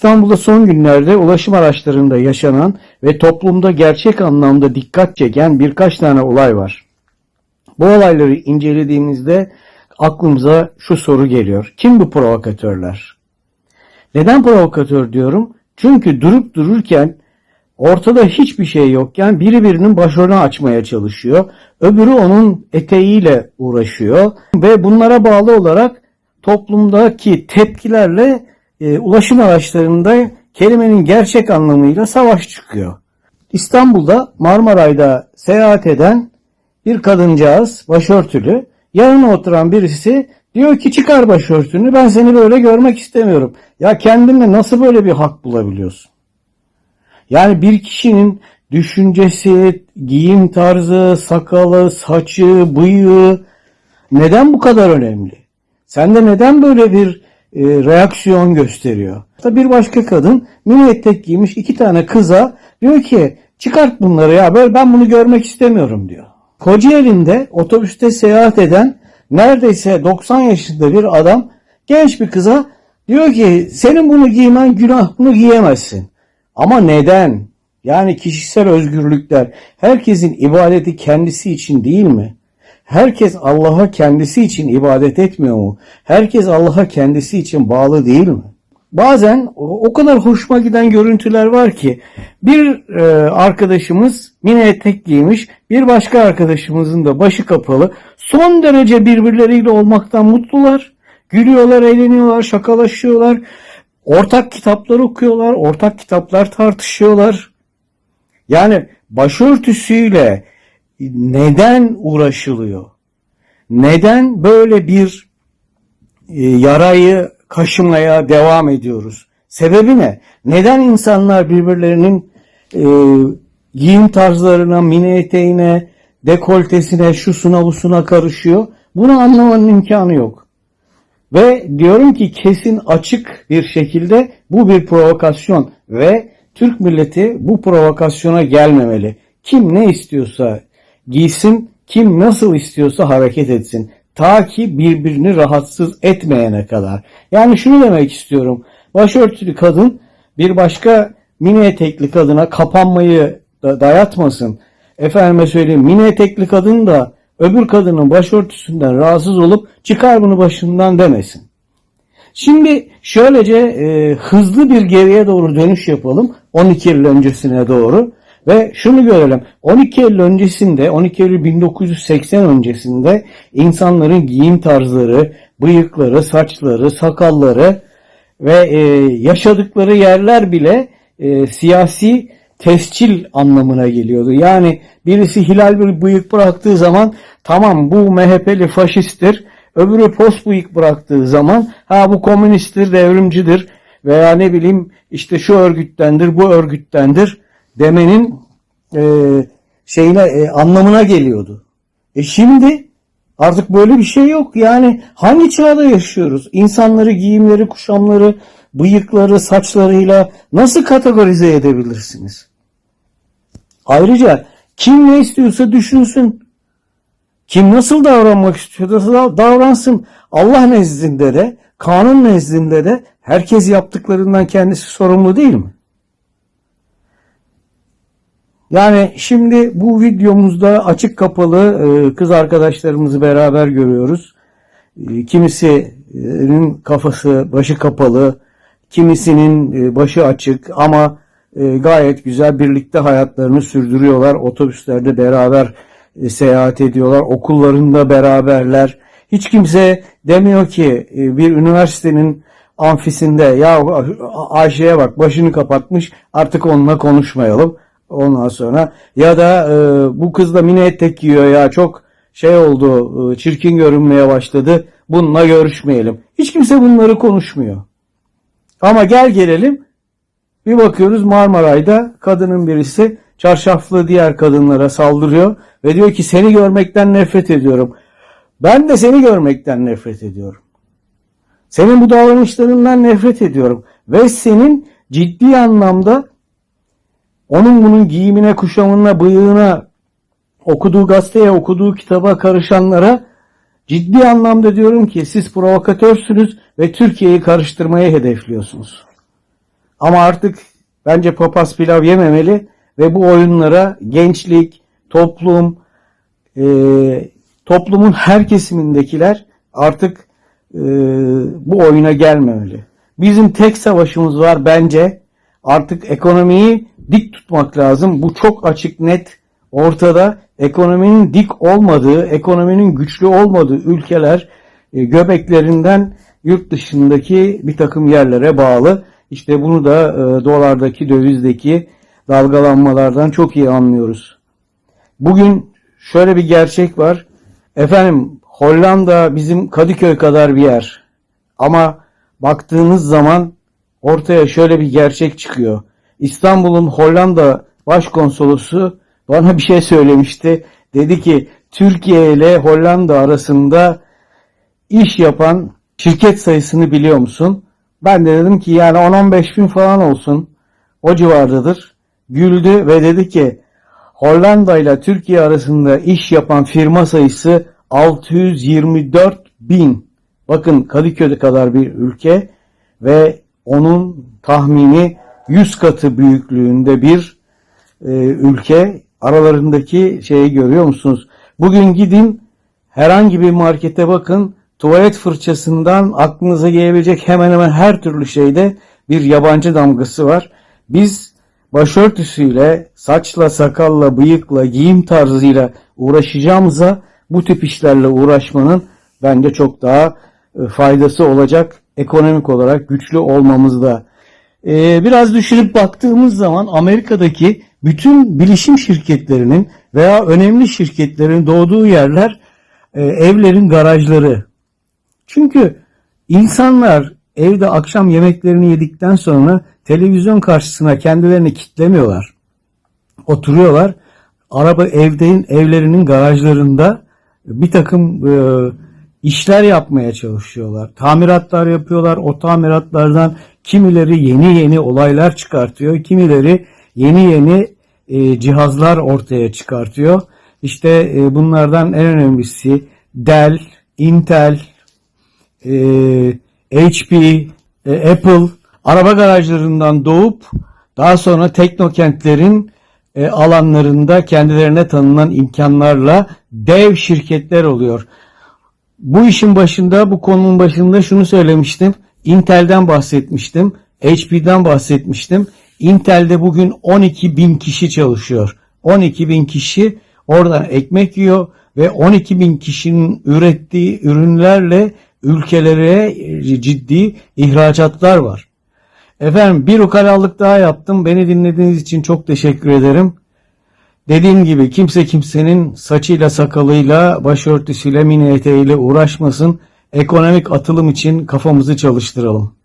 İstanbul'da son günlerde ulaşım araçlarında yaşanan ve toplumda gerçek anlamda dikkat çeken birkaç tane olay var. Bu olayları incelediğimizde aklımıza şu soru geliyor. Kim bu provokatörler? Neden provokatör diyorum? Çünkü durup dururken ortada hiçbir şey yokken biri birinin başrolünü açmaya çalışıyor. Öbürü onun eteğiyle uğraşıyor ve bunlara bağlı olarak toplumdaki tepkilerle e, ulaşım araçlarında kelimenin gerçek anlamıyla savaş çıkıyor. İstanbul'da Marmaray'da seyahat eden bir kadıncağız başörtülü yanına oturan birisi diyor ki çıkar başörtünü ben seni böyle görmek istemiyorum. Ya kendinle nasıl böyle bir hak bulabiliyorsun? Yani bir kişinin düşüncesi, giyim tarzı, sakalı, saçı, bıyığı neden bu kadar önemli? Sende neden böyle bir e, reaksiyon gösteriyor? Bir başka kadın mini etek giymiş iki tane kıza diyor ki çıkart bunları ya böyle ben bunu görmek istemiyorum diyor. Kocaeli'nde otobüste seyahat eden neredeyse 90 yaşında bir adam genç bir kıza diyor ki senin bunu giymen günah bunu giyemezsin. Ama neden? Yani kişisel özgürlükler herkesin ibadeti kendisi için değil mi? Herkes Allah'a kendisi için ibadet etmiyor mu? Herkes Allah'a kendisi için bağlı değil mi? Bazen o kadar hoşuma giden görüntüler var ki bir e, arkadaşımız mini etek giymiş, bir başka arkadaşımızın da başı kapalı. Son derece birbirleriyle olmaktan mutlular. Gülüyorlar, eğleniyorlar, şakalaşıyorlar. Ortak kitaplar okuyorlar, ortak kitaplar tartışıyorlar. Yani başörtüsüyle neden uğraşılıyor? Neden böyle bir e, yarayı kaşımaya devam ediyoruz? Sebebi ne? Neden insanlar birbirlerinin e, giyim tarzlarına, mini eteğine, dekoltesine, şusuna busuna karışıyor? Bunu anlamanın imkanı yok. Ve diyorum ki kesin açık bir şekilde bu bir provokasyon ve Türk milleti bu provokasyona gelmemeli. Kim ne istiyorsa giysin, kim nasıl istiyorsa hareket etsin. Ta ki birbirini rahatsız etmeyene kadar. Yani şunu demek istiyorum. Başörtülü kadın bir başka mini etekli kadına kapanmayı da dayatmasın. Efendime söyleyeyim mini etekli kadın da öbür kadının başörtüsünden rahatsız olup çıkar bunu başından demesin. Şimdi şöylece e, hızlı bir geriye doğru dönüş yapalım 12 yıl öncesine doğru ve şunu görelim 12 Eylül öncesinde 12 Eylül 1980 öncesinde insanların giyim tarzları, bıyıkları, saçları, sakalları ve e, yaşadıkları yerler bile e, siyasi tescil anlamına geliyordu. Yani birisi hilal bir bıyık bıraktığı zaman tamam bu MHP'li faşisttir. Öbürü post bıyık bıraktığı zaman ha bu komünisttir, devrimcidir veya ne bileyim işte şu örgüttendir, bu örgüttendir demenin e, şeyine e, anlamına geliyordu. E şimdi artık böyle bir şey yok. Yani hangi çağda yaşıyoruz? İnsanları giyimleri, kuşamları, bıyıkları, saçlarıyla nasıl kategorize edebilirsiniz? Ayrıca kim ne istiyorsa düşünsün. Kim nasıl davranmak istiyorsa davransın. Allah nezdinde de, kanun nezdinde de herkes yaptıklarından kendisi sorumlu değil mi? Yani şimdi bu videomuzda açık kapalı e, kız arkadaşlarımızı beraber görüyoruz. E, kimisinin kafası, başı kapalı, kimisinin e, başı açık ama gayet güzel birlikte hayatlarını sürdürüyorlar. Otobüslerde beraber seyahat ediyorlar, okullarında beraberler. Hiç kimse demiyor ki bir üniversitenin amfisinde ya Ayşe'ye bak başını kapatmış artık onunla konuşmayalım. Ondan sonra ya da e, bu kız da mini etek giyiyor ya çok şey oldu e, çirkin görünmeye başladı bununla görüşmeyelim. Hiç kimse bunları konuşmuyor. Ama gel gelelim bir bakıyoruz Marmaray'da kadının birisi çarşaflı diğer kadınlara saldırıyor ve diyor ki seni görmekten nefret ediyorum. Ben de seni görmekten nefret ediyorum. Senin bu davranışlarından nefret ediyorum ve senin ciddi anlamda onun bunun giyimine, kuşamına, bıyığına, okuduğu gazeteye, okuduğu kitaba karışanlara ciddi anlamda diyorum ki siz provokatörsünüz ve Türkiye'yi karıştırmaya hedefliyorsunuz. Ama artık bence papaz pilav yememeli ve bu oyunlara gençlik, toplum, e, toplumun her kesimindekiler artık e, bu oyuna gelmemeli. Bizim tek savaşımız var bence artık ekonomiyi dik tutmak lazım. Bu çok açık net ortada. Ekonominin dik olmadığı, ekonominin güçlü olmadığı ülkeler e, göbeklerinden yurt dışındaki bir takım yerlere bağlı. İşte bunu da e, dolardaki, dövizdeki dalgalanmalardan çok iyi anlıyoruz. Bugün şöyle bir gerçek var. Efendim Hollanda bizim Kadıköy kadar bir yer. Ama baktığınız zaman ortaya şöyle bir gerçek çıkıyor. İstanbul'un Hollanda başkonsolosu bana bir şey söylemişti. Dedi ki Türkiye ile Hollanda arasında iş yapan şirket sayısını biliyor musun? Ben de dedim ki yani 10-15 bin falan olsun. O civardadır. Güldü ve dedi ki Hollanda ile Türkiye arasında iş yapan firma sayısı 624 bin. Bakın Kadıköy kadar bir ülke ve onun tahmini 100 katı büyüklüğünde bir e, ülke. Aralarındaki şeyi görüyor musunuz? Bugün gidin herhangi bir markete bakın. Tuvalet fırçasından aklınıza gelebilecek hemen hemen her türlü şeyde bir yabancı damgası var. Biz başörtüsüyle, saçla, sakalla, bıyıkla, giyim tarzıyla uğraşacağımıza bu tip işlerle uğraşmanın bence çok daha e, faydası olacak. Ekonomik olarak güçlü olmamızda. Ee, biraz düşünüp baktığımız zaman Amerika'daki bütün bilişim şirketlerinin veya önemli şirketlerin doğduğu yerler e, evlerin garajları. Çünkü insanlar evde akşam yemeklerini yedikten sonra televizyon karşısına kendilerini kitlemiyorlar. Oturuyorlar. Araba evdeyin evlerinin garajlarında bir takım e, işler yapmaya çalışıyorlar. Tamiratlar yapıyorlar. O tamiratlardan kimileri yeni yeni olaylar çıkartıyor. Kimileri yeni yeni e, cihazlar ortaya çıkartıyor. İşte e, bunlardan en önemlisi Dell, Intel, e, HP, e, Apple araba garajlarından doğup daha sonra teknokentlerin e, alanlarında kendilerine tanınan imkanlarla dev şirketler oluyor. Bu işin başında, bu konunun başında şunu söylemiştim. Intel'den bahsetmiştim. HP'den bahsetmiştim. Intel'de bugün 12 bin kişi çalışıyor. 12 bin kişi oradan ekmek yiyor ve 12 bin kişinin ürettiği ürünlerle ülkelere ciddi ihracatlar var. Efendim bir ukalalık daha yaptım. Beni dinlediğiniz için çok teşekkür ederim. Dediğim gibi kimse kimsenin saçıyla sakalıyla, başörtüsüyle, mini eteğiyle uğraşmasın. Ekonomik atılım için kafamızı çalıştıralım.